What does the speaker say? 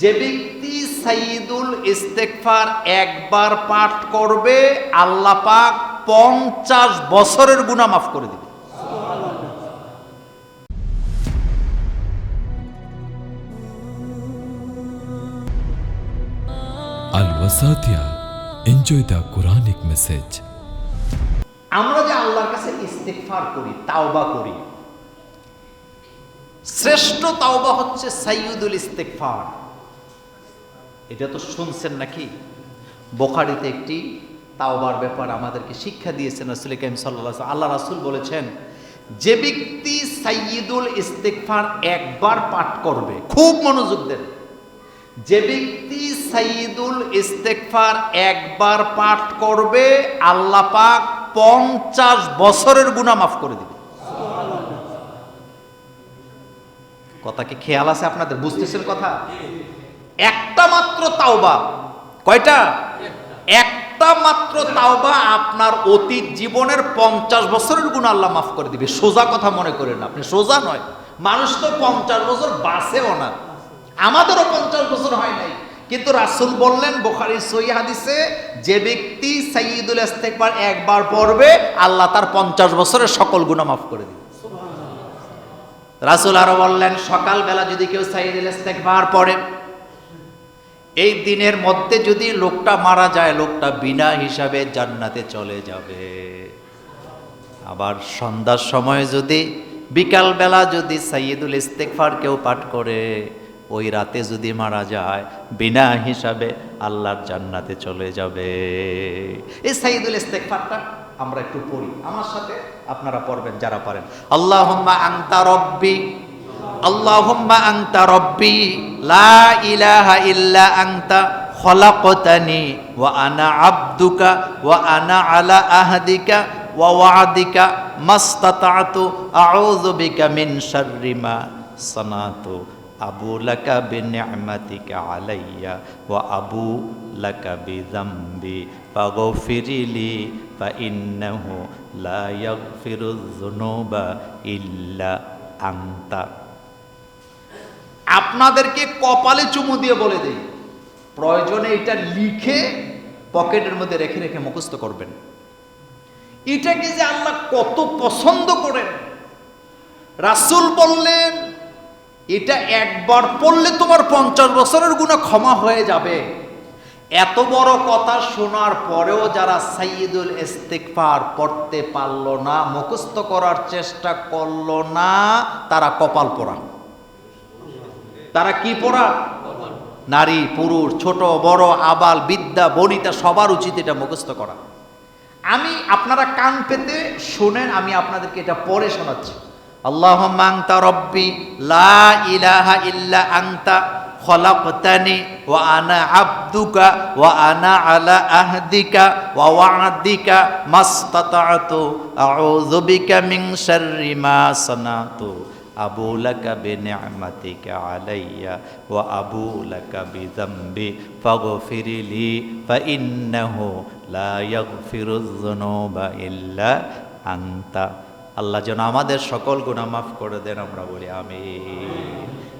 যে ব্যক্তি সাইদুল ইস্তেকফার একবার পাঠ করবে আল্লাহ পাক পঞ্চাশ বছরের গুণা মাফ করে দিবে. Enjoy the Quranic message. আমরা যে আল্লাহর কাছে ইস্তেকফার করি তাওবা করি শ্রেষ্ঠ তাওবা হচ্ছে সাইয়দুল ইস্তেকফার এটা তো শুনছেন নাকি? বোখারিতে একটি তাওবার ব্যাপার আমাদেরকে শিক্ষা দিয়েছেন রসুল কাইম সাল্লাহ আল্লাহ রাসুল বলেছেন, যে ব্যক্তি সাইয়দুল ইস্তেকফার একবার পাঠ করবে, খুব মনোযোগ দেন যে ব্যক্তি সাইয়দুল ইস্তেকফার একবার পাঠ করবে, আল্লাহ পাক পঞ্চাশ বছরের গুণা মাফ করে দিবে। কথা কি খেয়াল আছে আপনাদের? বুঝতেছেন কথা? একটা মাত্র তাওবা। কয়টা? একটা মাত্র তাওবা আপনার অতীত জীবনের পঞ্চাশ বছরের গুণ আল্লাহ মাফ করে দিবে। সোজা কথা মনে করেন আপনি, সোজা নয়। মানুষ তো পঞ্চাশ বছর বাঁচেও না। আমাদেরও পঞ্চাশ বছর হয় নাই। কিন্তু রাসুল বললেন, বোখারি সই হাদিসে, যে ব্যক্তি সাইয়দুল ইস্তেকবার একবার পড়বে, আল্লাহ তার পঞ্চাশ বছরের সকল গুণা মাফ করে দিবে। রাসুল আরও বললেন, সকালবেলা যদি কেউ সাইদুল ইস্তেকবার পড়ে এই দিনের মধ্যে যদি লোকটা মারা যায়, লোকটা বিনা হিসাবে জান্নাতে চলে যাবে। আবার সন্ধ্যার সময় যদি, বিকালবেলা যদি সাইয়দুল ইস্তেকফার কেউ পাঠ করে, ওই রাতে যদি মারা যায়, বিনা হিসাবে আল্লাহর জান্নাতে চলে যাবে। এই সাইয়দুল ইস্তেকফারটা আমরা একটু পড়ি। আমার সাথে আপনারা পড়বেন, যারা পারেন আল্লাহুম্মা আনতা রব্বি আল্লাহুম্মা আনতা রব্বি, লা ইলাহা ইল্লা আনতা খলাকতানি, ওয়া আনা আবদুকা, ওয়া আনা আলা আহদিকা, ওয়া ওয়াদিকা মাস্তাতাতু, আউযু বিকা মিন শাররি মা সানাতু, আবু লাকা বিনি'মাতিকা আলাইয়া, ওয়া আবু লাকা বিযামবি ফাগফিরলি ফাইন্নাহু লা ইয়াগফিরুয যুনুবা ইল্লা আনতা। আপনাদেরকে কপালে চুমু দিয়ে বলে দেই, প্রয়োজনে এটা লিখে পকেটের মধ্যে রেখে রেখে মুখস্থ করবেন। এটাকে যে আল্লাহ কত পছন্দ করেন। রাসূল বললেন, এটা একবার পড়লে তোমার পঞ্চাশ বছরের গুণা ক্ষমা হয়ে যাবে। এত বড় কথা শোনার পরেও যারা সাইয়দুল ইস্তেকফার পড়তে পারল না, মুখস্থ করার চেষ্টা করল না, তারা কপাল পোড়া। তারা কি পড়া? নারী, পুরুষ, ছোট, বড়, আবাল, বিদ্যা, বনিতা, সবার উচিত এটা মুখস্থ করা। আমি আপনারা কান পেতে শোনেন, আমি আপনাদেরকে এটা পরে শোনাচ্ছি। আল্লাহ আংতা রব্বি, লা ইলাহা ইল্লা আংতা খলাকতানি, ওয়া আনা আবদুকা, ওয়া আনা আলা আহদিকা, ওয়া ওয়াদিকা মাস্তাতাতু, আউযু বিকা মিন শাররি মা সানাতু। আবু লাকা বিনি'মাতিকা আলাইয়া ওয়া আবু লাকা বিযামবি ফাগফিরলি ফাইন্নাহু লা ইয়াগফিরুয যুনুবা ইল্লা আনতা। আল্লাহ যেন আমাদের সকল গুনাহ মাফ করে দেন, আমরা বলি আমিন।